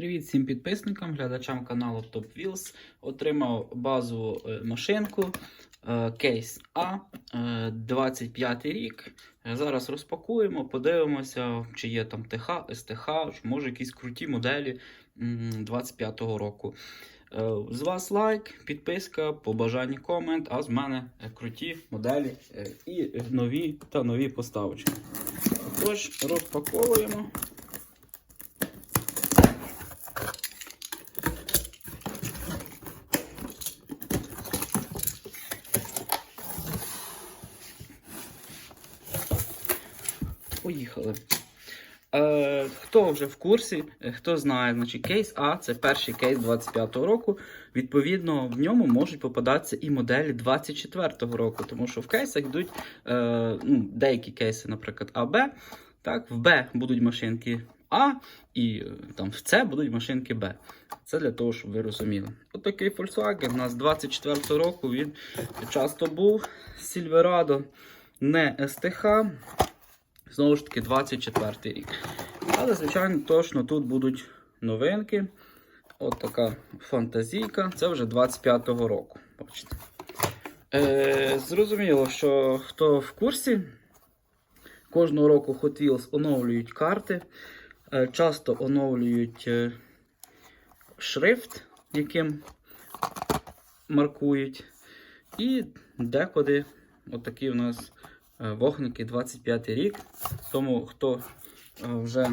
Привіт всім підписникам, глядачам каналу Top Wheels. Отримав базову е, машинку е, кейс А е, 25 рік. Е, Зараз розпакуємо, подивимося, чи є там ТХ, СТХ, чи може якісь круті моделі м, 25-го року. З вас лайк, підписка, побажання комент, а з мене круті моделі і нові та нові поставочки. Тож, розпаковуємо. Поїхали. Е, хто вже в курсі, е, хто знає, значить кейс А це перший кейс 25-го року. Відповідно, в ньому можуть попадатися і моделі 24-го року, тому що в кейсах йдуть е, ну, деякі кейси, наприклад, АБ. Так, в Б будуть машинки А, і е, там в С будуть машинки Б. Це для того, щоб ви розуміли. Отакий Volkswagen у нас 24-го року він часто був Silverado, не СТХ. Знову ж таки, 24 рік. Але, звичайно, точно тут будуть новинки. От така фантазійка. Це вже 25-го року. Бачите. Е, зрозуміло, що хто в курсі, кожного року Hot Wheels оновлюють карти. Е, часто оновлюють е, шрифт, яким маркують. І декуди отакі у нас вогники 25 рік. Тому хто е, вже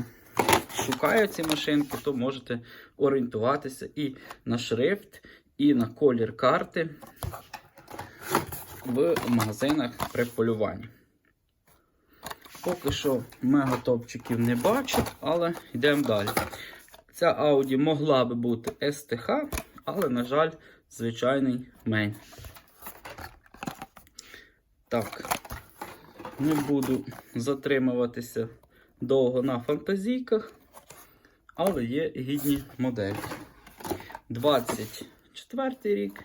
шукає ці машинки, то можете орієнтуватися і на шрифт, і на колір карти в магазинах при полюванні. Поки що мегатопчиків не бачу, але йдемо далі. Ця Audi могла би бути СТХ, але, на жаль, звичайний мейн. Так, не буду затримуватися довго на фантазійках, але є гідні моделі. 24 рік.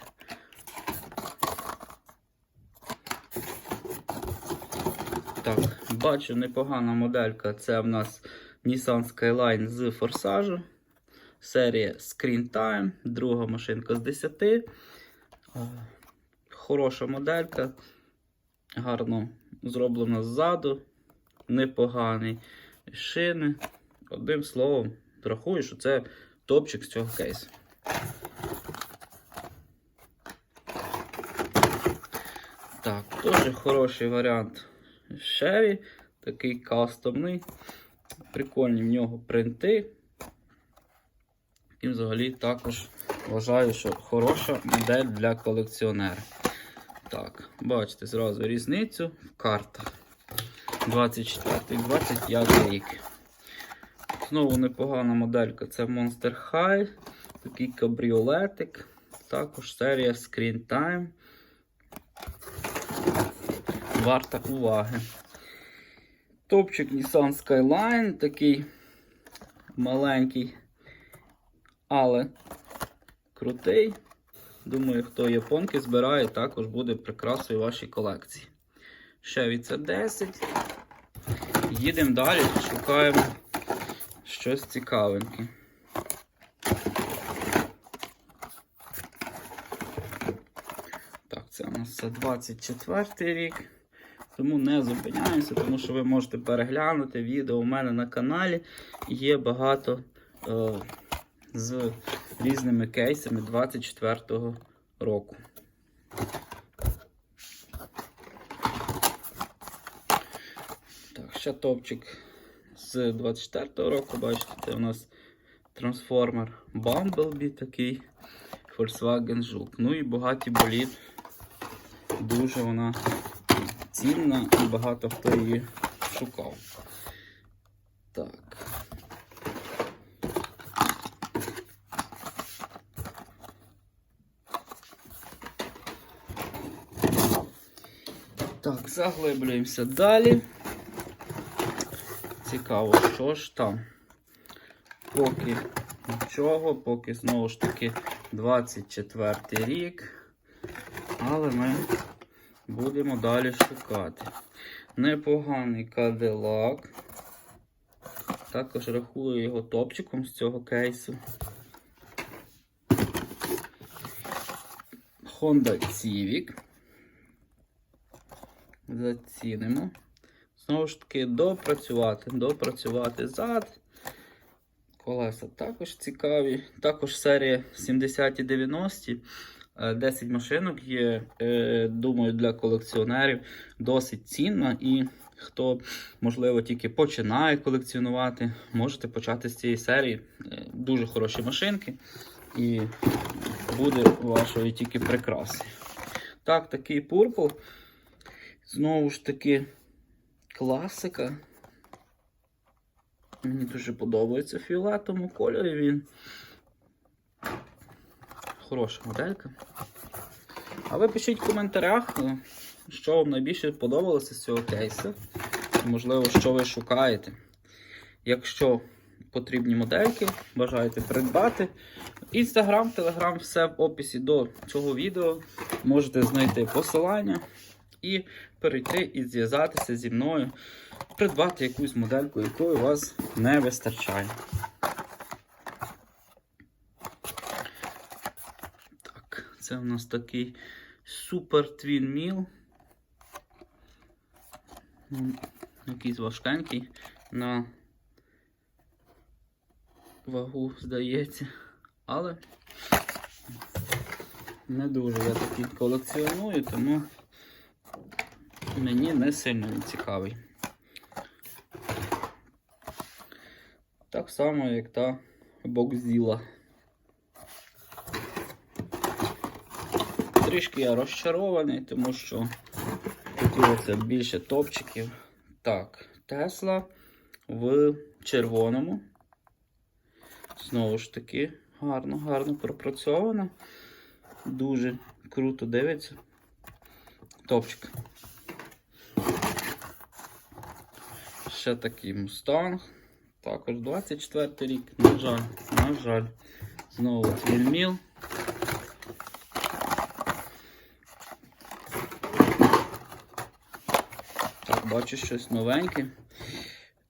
Так, бачу непогана моделька. Це в нас Nissan Skyline з форсажу. Серія Screen Time, друга машинка з 10. Е, Хороша моделька. Гарно зроблена ззаду. Непоганий шини. Одним словом, рахую, що це топчик з цього кейсу. Так, теж хороший варіант Chevy. Такий кастомний. Прикольні в нього принти. І взагалі також вважаю, що хороша модель для колекціонера. Так, бачите зразу різницю в картах. 24-25 рік. Знову непогана моделька. Це Monster High. Такий кабріолетик. Також серія Screen Time. Варта уваги. Топчик Nissan Skyline. Такий маленький, але крутий. Думаю, хто японки збирає, також буде прикрасою вашій колекції. Chevy c 10. Їдемо далі, шукаємо щось цікавеньке. Так, це у нас все 24 рік. Тому не зупиняємося, тому що ви можете переглянути відео у мене на каналі. Є багато е, з різними кейсами 24-го року. Так, ще топчик з 24-го року, бачите, це у нас трансформер Bumblebee такий, Volkswagen Жук. Ну і багаті боліт. Дуже вона цінна і багато хто її шукав. Так. Так, заглиблюємося далі. Цікаво, що ж там. Поки нічого, поки знову ж таки 24 рік. Але ми будемо далі шукати. Непоганий кадилак. Також рахую його топчиком з цього кейсу. Honda Civic. Зацінимо. Знову ж таки, допрацювати, допрацювати зад. Колеса також цікаві. Також серія 70 і 90. Е, 10 машинок є, е, думаю, для колекціонерів досить цінна. І хто, можливо, тільки починає колекціонувати, можете почати з цієї серії. Е, Дуже хороші машинки. І буде вашою тільки прикраси. Так, такий Purple. Знову ж таки, класика. Мені дуже подобається фіолетовому кольорі він. Хороша моделька. А ви пишіть в коментарях, е, що вам найбільше подобалося з цього кейсу. Можливо, що ви шукаєте. Якщо потрібні модельки, бажаєте придбати. Інстаграм, телеграм, все в описі до цього відео. Можете знайти посилання і перейти і зв'язатися зі мною, придбати якусь модельку, якої у вас не вистачає. Так, це у нас такий супер Twin Mill. М, Якийсь важкенький на вагу, здається. Але не дуже я такий колекціоную, тому мені не сильно він цікавий. Так само, як та бокзіла. Трішки я розчарований, тому що хотілося більше топчиків. Так, Тесла в червоному. Знову ж таки, гарно, гарно пропрацьовано. Дуже круто дивиться. Топчик. Ще такий мустанг. Також 24 рік. На жаль, на жаль. Знову твільміл. Так, бачу щось новеньке.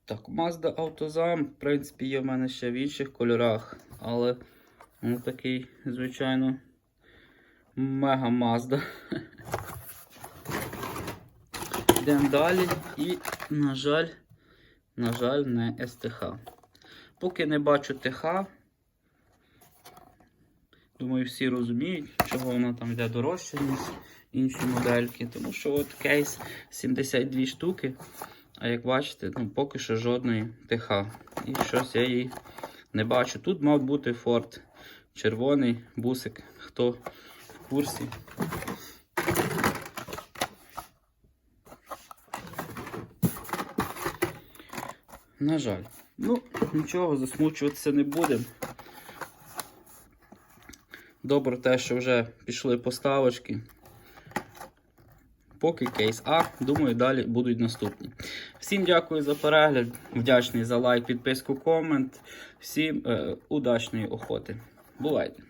Так, Mazda Autozam, в принципі, є в мене ще в інших кольорах, але ну, такий, звичайно, мега Mazda. Йдемо далі і, на жаль, на жаль, не СТХ. Поки не бачу ТХ, думаю, всі розуміють, чого вона там йде дорожче, ніж інші модельки. Тому що от кейс 72 штуки. А як бачите, ну, поки що жодної ТХ. І щось я її не бачу. Тут мав бути Ford червоний бусик. Хто в курсі. На жаль. Ну, нічого, засмучуватися не будемо. Добре те, що вже пішли поставочки. Поки кейс А, думаю, далі будуть наступні. Всім дякую за перегляд. Вдячний за лайк, підписку, комент. Всім е, удачної охоти. Бувайте!